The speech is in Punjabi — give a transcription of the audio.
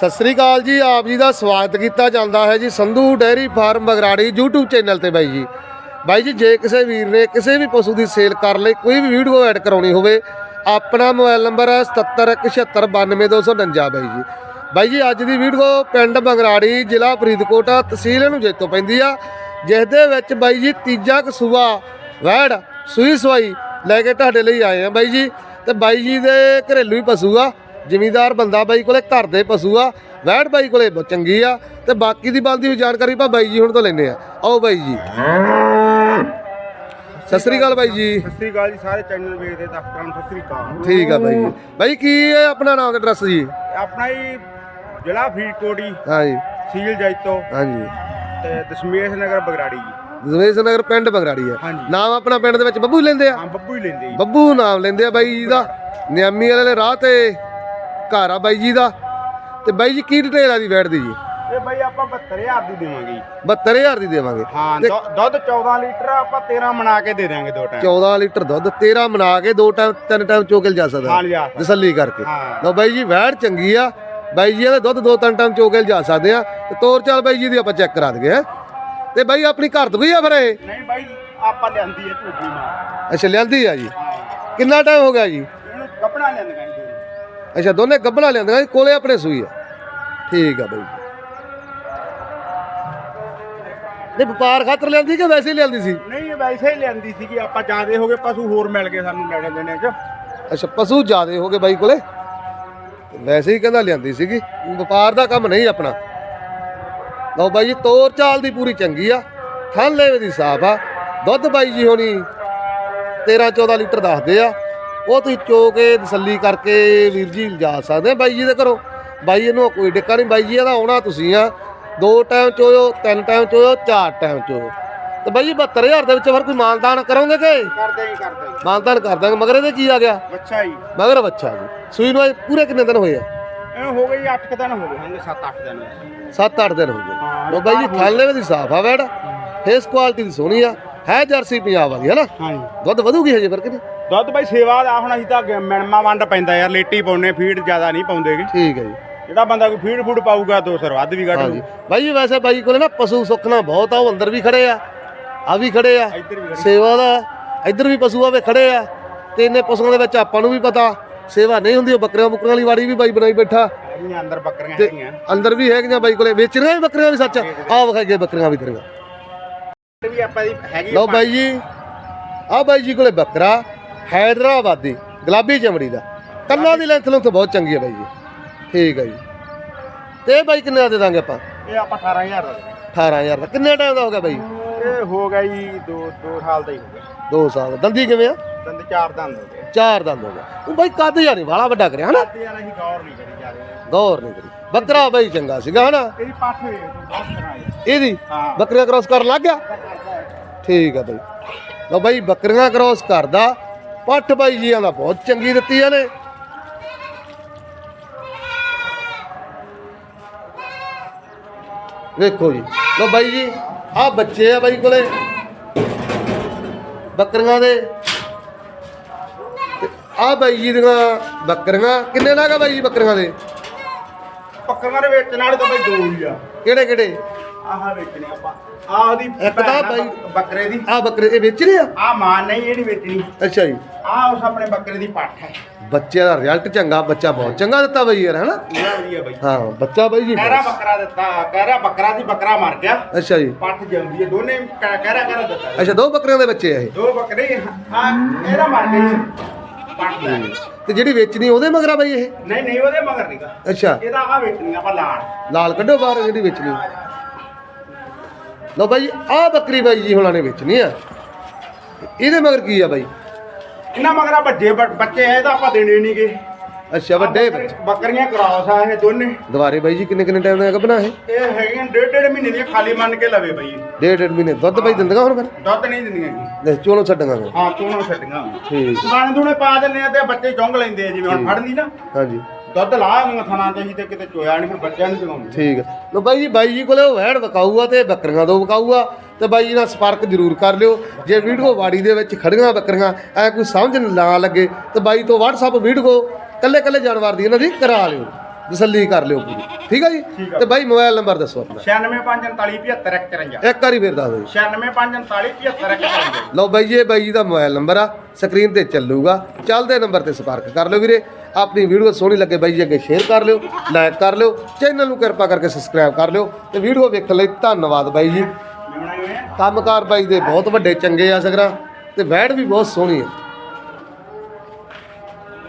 ਸਤਿ ਸ੍ਰੀ ਅਕਾਲ ਜੀ, ਆਪ ਜੀ ਦਾ ਸਵਾਗਤ ਕੀਤਾ ਜਾਂਦਾ ਹੈ ਜੀ Sandhu dairy farm Bagrari YouTube channel ਤੇ ਬਾਈ ਜੀ। ਬਾਈ ਜੀ, ਜੇ ਕਿਸੇ ਵੀਰ ਨੇ ਕਿਸੇ ਵੀ ਪਸ਼ੂ ਦੀ ਸੇਲ ਕਰਨ ਲਈ, ਕੋਈ ਵੀ ਵੀਡੀਓ ਐਡ ਕਰਾਉਣੀ ਹੋਵੇ, ਆਪਣਾ ਮੋਬਾਈਲ ਨੰਬਰ ਹੈ 7717929249 ਬਾਈ ਜੀ। ਬਾਈ ਜੀ, ਅੱਜ ਦੀ ਵੀਡੀਓ ਪਿੰਡ ਬਗਰਾੜੀ, ਜ਼ਿਲ੍ਹਾ ਫਰੀਦਕੋਟ, ਤਹਿਸੀਲ ਨੂੰ ਜੇਤੋਂ ਪੈਂਦੀ ਆ ਜਿਸ ਦੇ ਵਿੱਚ ਬਾਈ ਜੀ ਤੀਜਾ ਕਸੂਆ, ਵੈੜ, ਸੂਈ ਸਵਾਈ ਲੈ ਕੇ ਤੁਹਾਡੇ ਲਈ ਆਏ ਆ ਬਾਈ ਜੀ। ਤੇ ਬਾਈ ਜੀ ਦੇ ਘਰੇਲੂ ਹੀ ਪਸ਼ੂ ਆ। ਜ਼ਿਮੀਂਦਾਰ ਬੰਦਾ ਬਾਈ ਕੋਲੇ ਘਰ ਦੇ ਪਸ਼ੂ ਆ ਵੈੜ ਬਾਈ ਕੋਲੇ ਬਹੁਤ ਚੰਗੀ ਆ ਤੇ ਬਾਕੀ ਦੀ ਬੰਦੀ ਹੋਈ ਜਾਣਕਾਰੀ ਪਾ ਬਾਈ ਜੀ ਹੁਣ ਤੋਂ ਲੈਨੇ ਆ। ਆਓ ਬਾਈ ਜੀ। ਸਤਿ ਸ੍ਰੀ ਅਕਾਲ ਬਾਈ ਜੀ। ਸਤਿ ਸ੍ਰੀ ਅਕਾਲ ਜੀ ਸਾਰੇ ਚੈਨਲ ਵੇਖਦੇ ਦਰਸ਼ਕਾਂ ਨੂੰ ਸਤਿ ਸ੍ਰੀ ਅਕਾਲ। ਠੀਕ ਆ ਬਾਈ ਜੀ। ਬਾਈ ਕੀ ਹੈ ਆਪਣਾ ਨਾਮ ਤੇ ਐਡਰੈਸ ਜੀ? ਆਪਣਾ ਹੀ ਜ਼ਿਲ੍ਹਾ ਫਰੀਦਕੋਟ ਜੀ ਹਾਂ ਜੀ। ਸੀਲ ਜੈਤੋ ਹਾਂਜੀ ਤੇ ਦਸ਼ਮੇਸ਼ ਨਗਰ ਬਗਰਾੜੀ ਜੀ। ਦਵੇਸ਼ ਨਗਰ ਪਿੰਡ ਬਗਰਾੜੀ ਆ ਹਾਂਜੀ। ਨਾਮ ਆਪਣਾ ਪਿੰਡ ਦੇ ਵਿੱਚ ਬੱਬੂ ਹੀ ਲੈਂਦੇ ਆ? ਹਾਂ ਬੱਬੂ ਹੀ ਲੈਂਦੇ ਜੀ। ਬੱਬੂ ਨਾਮ ਲੈਂਦੇ ਆ ਬਾਈ ਜੀ ਦਾ। ਨਿਆਮੀ ਵਾਲੇ ਰਾਹ ਤੇ। ਘਰ ਆ ਬਾਈ ਜੀ ਦਾ। ਤੇ ਬਾਈ ਜੀ ਕੀ ਡਿਟੇਲ ਆ ਦੀ ਵੈਟ ਦੀ ਜੀ? ਇਹ ਬਾਈ ਆਪਾਂ 72000 ਦੀ ਦੇਵਾਂਗੇ ਜੀ। 72000 ਦੀ ਦੇਵਾਂਗੇ। ਹਾਂ ਦੁ- ਦੁੱਧ 14 ਲੀਟਰ ਆਪਾਂ 13 ਬਣਾ ਕੇ ਦੇ ਦਾਂਗੇ ਦੋ ਟਾਈਮ 14 ਲੀਟਰ ਦੁੱਧ 13 ਬਣਾ ਕੇ ਦੋ ਟਾਈਮ ਤਿੰਨ ਟਾਈਮ ਚੋਕਲ ਜਾ ਸਕਦਾ। ਹਾਂ ਲਿਆ ਸਕਦਾ। ਤਸੱਲੀ ਕਰਕੇ। ਹਾਂ। ਲਓ ਬਾਈ ਜੀ ਵੈੜ ਚੰਗੀ ਆ। ਬਾਈ ਜੀ ਇਹਦੇ ਦੁੱਧ ਦੋ ਤਿੰਨ ਟਾਈਮ ਚੋਕਲ ਜਾ ਸਕਦੇ ਆ। ਤੇ ਤੋਰ ਚਾਲ ਬਾਈ ਜੀ ਦੀ ਆਪਾਂ ਚੈੱਕ ਕਰਾ ਦਈਏ। ਤੇ ਬਾਈ ਆਪਣੀ ਘਰ ਤੋਂ ਹੀ ਆ ਫਿਰ ਇਹ? ਨਹੀਂ ਬਾਈ ਆਪਾਂ ਲਿਆਂਦੀ ਹੈ ਝੂਠੀ ਮਾਂ ਅੱਛਾ ਲਿਆਂਦੀ ਆ ਜੀ। ਹਾਂ। ਕਿੰਨਾ ਟਾਈਮ ਹੋ ਗਿਆ ਜੀ? ਇਹਨੂੰ ਕੱਪੜਾ ਲਿਆਂਦੀਆਂ ਜੀ। ਅੱਛਾ ਦੋਨੇ ਗੱਬਣਾ ਲਿਆਂਦੀਆਂ ਕੋਲੇ ਆਪਣੇ ਸੂਈ ਆ। ਠੀਕ ਆ ਬਾਈ। ਨਹੀਂ ਵਪਾਰ ਖਾਤਰ ਲਿਆਂਦੀ ਕਿ ਵੈਸੇ ਹੀ ਲਿਆਂਦੀ ਸੀ? ਨਹੀਂ ਵੈਸੇ ਹੀ ਲਿਆਂਦੀ ਸੀਗੀ। ਆਪਾਂ ਜਾਦੇ ਹੋ ਗਏ ਪਸ਼ੂ ਹੋਰ ਮਿਲ ਗਏ ਸਾਨੂੰ ਲੈਣੇ ਦੇਣੇ ਚ। ਅੱਛਾ ਪਸ਼ੂ ਜ਼ਿਆਦੇ ਹੋ ਗਏ ਬਾਈ ਕੋਲੇ? ਵੈਸੇ ਹੀ ਕਹਿੰਦਾ ਲਿਆਂਦੀ ਸੀਗੀ। ਵਪਾਰ ਦਾ ਕੰਮ ਨਹੀਂ ਆਪਣਾ। ਲਓ ਬਾਈ ਜੀ ਤੋਰ ਚਾਲ ਦੀ ਪੂਰੀ ਚੰਗੀ ਆ। ਥਣ ਲੈਵੇ ਦੀ ਸਾਫ਼ ਆ। ਦੁੱਧ ਬਾਈ ਜੀ ਹੋਣੀ 13 14 ਲੀਟਰ ਦੱਸਦੇ ਆ। ਉਹ ਤੁਸੀਂ ਚੋ ਕੇ ਤਸੱਲੀ ਕਰਕੇ ਵੀਰ ਜੀ ਲਿਜਾ ਸਕਦੇ ਬਾਈ ਜੀ ਦੇ ਘਰੋਂ। ਬਾਈ ਇਹਨੂੰ ਕੋਈ ਡਿੱਕਾ ਨਹੀਂ ਬਾਈ ਜੀ ਇਹਦਾ ਆਉਣਾ ਤੁਸੀਂ ਆ। ਦੋ ਟਾਈਮ ਚੋਇਓ ਤਿੰਨ ਟਾਈਮ ਚੋਇਓ ਚਾਰ ਟਾਈਮ ਚੋਇਓ ਤੇ ਬਾਈ ਜੀ 72000 ਦੇ ਵਿੱਚ ਫਿਰ ਕੋਈ ਮਾਨਦਾਨ ਕਰੋਗੇ ਕਿ? ਕਰਦੇ ਹੀ ਕਰਦੇ ਹੀ। ਮਾਨਦਾਨ ਕਰ ਦਾਂਗੇ। ਮਗਰ ਇਹਦੇ ਕੀ ਆ ਗਿਆ? ਬੱਚਾ ਹੀ ਮਗਰ ਬੱਚਾ ਜੀ। ਸੂਈ ਨੂੰ ਅੱਜ ਪੂਰੇ ਕਿੰਨੇ ਦਿਨ ਹੋਏ ਆ? ਇਹ ਹੋ ਗਈ 8 ਦਿਨ ਹੋ ਗਏ ਹੋਣਗੇ 7-8 ਦਿਨ 7-8 ਦਿਨ ਹੋ ਗਏ। ਲੋ ਬਾਈ ਜੀ ਥਾਲੇ ਦੀ ਸਾਫ਼ ਆ ਵੈੜ। ਫੇਸ ਕੁਆਲਿਟੀ ਦੀ ਸੋਹਣੀ ਆ। ਹੈ ਜਰਸੀ ਪੰਜਾਬ ਵਾਲੀ ਹੈ ਨਾ? ਹਾਂਜੀ। ਦੁੱਧ ਵਧੂਗੀ ਹਜੇ ਫਿਰ ਕਿ ਨਹੀਂ? ਦੁੱਧ ਬਾਈ ਸੇਵਾ ਦਾ ਹੁਣ ਅਸੀਂ ਤਾਂ ਅੱਗੇ ਮਿਣਮਾ ਵੰਡ ਪੈਂਦਾ ਯਾਰ ਲੇਟੀ ਪਾਉਨੇ ਫੀਡ ਜ਼ਿਆਦਾ ਨਹੀਂ ਪਾਉਂਦੇਗੇ ਠੀਕ ਹੈ ਜੀ। ਜਿਹੜਾ ਬੰਦਾ ਕੋਈ ਫੀਡ ਫੂਡ ਪਾਊਗਾ ਦੋ ਸਰ ਵੱਧ ਵੀ ਕੱਢ ਹਾਂਜੀ। ਬਾਈ ਜੀ ਵੈਸੇ ਬਾਈ ਕੋਲੇ ਨਾ ਪਸ਼ੂ ਸੁੱਖਣਾ ਬਹੁਤ ਆ ਉਹ ਅੰਦਰ ਵੀ ਖੜੇ ਆ ਆ ਵੀ ਖੜੇ ਆ। ਇੱਧਰ ਵੀ ਖੜੇ। ਸੇਵਾ ਦਾ ਇੱਧਰ ਵੀ ਪਸ਼ੂ ਆਵੇ ਖੜੇ ਆ ਤੇ ਇੰਨੇ ਪਸ਼ੂਆਂ ਦੇ ਵਿੱਚ ਆਪਾਂ ਨੂੰ ਵੀ ਪਤਾ ਸੇਵਾ ਨਹੀਂ ਹੁੰਦੀ ਉਹ ਬੱਕਰੀਆਂ ਬੁੱਕਰੀਆਂ ਵਾਲੀ ਵਾੜੀ ਵੀ ਬਾਈ ਬਣਾਈ ਬੈਠਾ। ਅੰਦਰ ਬੱਕਰੀਆਂ ਹੈਗੀਆਂ। ਅੰਦਰ ਵੀ ਹੈਗੀਆਂ ਬਾਈ ਕੋਲੇ ਵੇਚਣੀਆਂ ਵੀ ਬੱਕਰੀਆਂ ਵੀ ਸੱਚ? ਆ ਵਿਖਾਈਏ ਬੱਕਰੀਆਂ ਵੀ ਤੇਰੀਆਂ। ਵੀ ਆਪਾਂ ਦੀ ਹੈਗੀ ਲਓ ਬਾਈ ਜੀ ਆ ਬਾਈ ਜੀ ਕੋਲੇ ਬੱਕਰਾ ਹੈਦਰਾਬਾਦੀ ਗੁਲਾਬੀ ਚਮੜੀ ਦਾ। ਕੰਨਾਂ ਦੀ ਲੈਂਥ ਲੁੰਥ ਬਹੁਤ ਚੰਗੀ ਹੈ ਬਾਈ ਜੀ। ਠੀਕ ਹੈ ਜੀ। ਤੇ ਇਹ ਬਾਈ ਕਿੰਨੇ ਦਾ ਦੇ ਦਾਂਗੇ ਆਪਾਂ? ਇਹ ਆਪਾਂ 18000 ਦਾ ਦੇ 18000 ਦਾ। ਕਿੰਨੇ ਟਾਈਮ ਦਾ ਹੋ ਗਿਆ ਬਾਈ? ਇਹ ਹੋ ਗਿਆ ਜੀ 2 2 ਸਾਲ ਦਾ ਹੀ ਹੋ ਗਿਆ। 2 ਸਾਲ ਦਾ। ਦੰਦੀ ਕਿਵੇਂ ਆ? ਦੰਦ ਚਾਰ ਦੰਦ ਹੋ ਗਏ। ਚਾਰ ਦੰਦ ਹੋ ਗਿਆ ਉਹ ਬਾਈ ਕੱਦ ਜਾਂ ਨਹੀਂ ਵਾਲਾ ਵੱਡਾ ਕਰਿਆ ਹਨਾ? ਤੇ ਯਾਰ ਅਸੀਂ ਗੌਰ ਨਹੀਂ ਕਰੀ ਜਾ ਰਹੇ। ਗੌਰ ਨਹੀਂ ਕਰੀ। ਬੱਕਰਾ ਬਾਈ ਚੰਗਾ ਸੀਗਾ ਹਨਾ? ਇਹਦੀ ਪੱਠ ਵੇਖ ਤੂੰ ਬਹੁਤ ਕਰਾਈ ਇਹਦੀ? ਹਾਂ। ਬੱਕਰੀਆਂ ਕ੍ਰਾਸ ਕਰਨ ਲੱਗ ਗਿਆ? ਠੀਕ ਆ ਬਾਈ। ਲਓ ਬਾਈ ਬੱਕਰੀਆਂ ਕ੍ਰਾਸ ਕਰਦਾ। ਪੱਠ ਬਾਈ ਜੀਆਂ ਦਾ ਬਹੁਤ ਚੰਗੀ ਦਿੱਤੀ ਇਹਨੇ। ਵੇਖੋ ਜੀ। ਲਓ ਬਾਈ ਜੀ ਆ ਬੱਚੇ ਆ ਬਾਈ ਕੋਲੇ। ਬੱਕਰੀਆਂ ਦੇ। ਆ ਬਾਈ ਜੀ ਦੀਆਂ ਬੱਕਰੀਆਂ ਕਿੰਨੇ ਲਾਗਾ ਬਾਈ ਜੀ ਬੱਕਰੀਆਂ ਦੇ? ਬੱਕਰੀਆਂ ਦੇ ਵੇਚਣ ਵਾਲੇ ਤਾਂ ਬਾਈ ਦੋ ਹੀ ਆ। ਕਿਹੜੇ ਕਿਹੜੇ? ਆਹ ਵੇਚਣੀ ਆਪਾਂ। ਆਹ ਉਹਦੀ ਇੱਕ ਤਾਂ ਭੈਣ ਆ ਬਾਈ- ਬੱਕ- ਬੱਕਰੇ ਦੀ। ਆ ਬੱਕਰੇ ਇਹ ਵੇਚ ਰਹੇ ਆ? ਆਹ ਮਾਂ ਨਹੀਂ ਇਹਦੀ ਵੇਚਣੀ। ਅੱਛਾ ਜੀ। ਆਹ ਉਸ ਆਪਣੇ ਬੱਕਰੇ ਦੀ ਪੱਠ ਹੈ। ਬੱਚੇ ਦਾ ਰਿਜ਼ਲਟ ਚੰਗਾ ਬੱਚਾ ਬਹੁਤ ਚੰਗਾ ਦਿੱਤਾ ਬਈ ਯਾਰ ਹਨਾ? ਪੂਰਾ ਵਧੀਆ ਬਾਈ। ਹਾਂ ਬੱਚਾ ਬਈ ਜੀ ਕਹਿਰਾ ਬੱਕਰਾ ਦਿੱਤਾ ਕਹਿਰਾ ਬੱਕਰਾ ਸੀ ਬੱਕਰਾ ਮਰ ਗਿਆ। ਅੱਛਾ ਜੀ। ਪੱਠ ਜਾਂਦੀ ਹੈ ਦੋਨੇ ਕਹਿਰਾ ਕਹਿਰਾ ਦਿੱਤਾ। ਅੱਛਾ ਦੋ ਬੱਕਰੀਆਂ ਦੇ ਬੱਚੇ ਆ ਇਹ? ਦੋ ਬੱਕਰੇ ਆ ਇਹਦਾ ਮਰ ਗਈ ਤੇ ਜਿਹੜੀ ਵੇਚਣੀ ਉਹਦੇ ਮਗਰਾ ਬਈ ਇਹ? ਨਹੀਂ ਨਹੀਂ ਉਹਦੇ ਮਗਰ ਨਹੀਂਗਾ ਅੱਛਾ। ਇਹਦਾ ਆ ਵੇਚਣੀ ਆਪਾਂ ਲਾੜ ਲਾਲ ਕੱਢੋ ਬਾਹਰ ਜਿਹੜੀ ਵੇਚਣੀ। ਲਓ ਬਾਈ ਆਹ ਬੱਕਰੀ ਬਾਈ ਜੀ ਹੁਣਾਂ ਨੇ ਵੇਚਣੀ ਆ। ਇਹਦੇ ਮਗਰ ਕੀ ਆ ਬਾਈ? ਇਹਨਾਂ ਮਗਰ ਵੱਡੇ ਬ- ਬੱਚੇ ਐ ਤਾਂ ਆਪਾਂ ਦੇਣੇ ਨਹੀਂਗੇ ਅੱਛਾ ਵੱਡੇ ਬੱਚੇ ਬੱਕਰੀਆਂ ਕਰਾਸ ਆ ਇਹ ਦੋਨੇ। ਦੁਬਾਰੇ ਬਾਈ ਜੀ ਕਿੰਨੇ ਕਿੰਨੇ ਟਾਈਮ ਦਾ ਗੱਭਣਾ ਇਹ ਇਹ ਹੈਗੀਆਂ ਡੇਢ ਡੇਢ ਮਹੀਨੇ ਦੀਆਂ ਖਾਲੀ ਮੰਨ ਕੇ ਲਵੇ ਬਈ। ਡੇਢ ਡੇਢ ਮਹੀਨੇ। ਦੁੱਧ ਬਾਈ ਦਿੰਦੀਆਂ ਹੁਣ ਫਿਰ? ਦੁੱਧ ਨਹੀਂ ਦਿੰਦੀਆਂ ਜੀ। ਲੈ ਚੋਣੋਂ ਛੱਡਾਂਗੇ ਹਾਂ ਚੋਣਾਂ ਛੱਡੀਆਂ ਠੀਕ। ਦਾਣੇ ਦੂਣੇ ਪਾ ਦਿੰਦੇ ਆ ਤੇ ਬੱਚੇ ਚੁੰਗ ਲੈਂਦੇ ਆ ਜਿਵੇਂ ਹੁਣ ਫੜਦੀ ਨਾ। ਹਾਂਜੀ। ਦੁੱਧ ਲਾ ਆਉਂਗਾ ਥਾਣਾ ਤੇ ਅਸੀਂ ਤੇ ਕਿਤੇ ਚੋਇਆ ਨਹੀਂ ਫਿਰ ਬੱਚਿਆਂ ਨੂੰ ਚਗਾਉਂਦੇ ਠੀਕ ਹੈ ਲੋ ਬਾਈ ਜੀ ਬਾਈ ਜੀ ਕੋਲੇ ਉਹ ਵਹਿੜ ਵਿਕਾਊ ਆ ਤੇ ਬੱਕਰੀਆਂ ਦੋ ਵਿਕਾਊ ਆ ਤੇ ਬਾਈ ਜੀ ਨਾਲ ਸੰਪਰਕ ਜ਼ਰੂਰ ਕਰ ਲਿਓ। ਜੇ ਵੀਡੀਓ ਬਾੜੀ ਦੇ ਵਿੱਚ ਖੜੀਆਂ ਬੱਕਰੀਆਂ ਐ ਕੋਈ ਸਮਝ ਨਾ ਲੱਗੇ ਤੇ ਬਾਈ ਤੋਂ WhatsApp ਵੀਡੀਓ ਕੱਲੇ ਕੱਲੇ ਜਾਨਵਰ ਦੀ ਇਹਨਾਂ ਦੀ ਕਰਾ ਲਿਓ ਤਸੱਲੀ ਕਰ ਲਿਓ ਪੂਰੀ। ਠੀਕ ਹੈ ਜੀ। ਤੇ ਬਾਈ ਮੋਬਾਈਲ ਨੰਬਰ ਦੱਸੋ ਆਪਣਾ। 9654475153 ਇੱਕ ਵਾਰੀ ਫੇਰ ਦੱਸ ਦਿਓ ਜੀ 9654475153 ਲਓ ਬਾਈ ਜੀ, ਇਹ ਬਾਈ ਜੀ ਦਾ ਮੋਬਾਈਲ ਨੰਬਰ ਆ ਸਕਰੀਨ ਤੇ ਚੱਲੂਗਾ। ਚੱਲਦੇ ਨੰਬਰ ਤੇ ਸੰਪਰਕ ਕਰ ਲਿਓ ਵੀਰੇ। ਆਪਣੀ ਵੀਡੀਓ ਸੋਹਣੀ ਲੱਗੇ ਬਾਈ ਜੀ ਅੱਗੇ ਸ਼ੇਅਰ ਕਰ ਲਿਓ ਲਾਈਕ ਕਰ ਲਿਓ ਚੈਨਲ ਨੂੰ ਕਿਰਪਾ ਕਰਕੇ ਸਬਸਕ੍ਰਾਈਬ ਕਰ ਲਿਓ। ਤੇ ਵੀਡੀਓ ਵੇਖਣ ਲਈ ਧੰਨਵਾਦ ਬਾਈ ਜੀ? ਕੰਮਕਾਰ ਬਾਈ ਦੇ ਬਹੁਤ ਵੱਡੇ ਚੰਗੇ ਆ ਸਗਰਾ ਤੇ ਵੈੜ ਵੀ ਬਹੁਤ ਸੋਹਣੀ ਹੈ।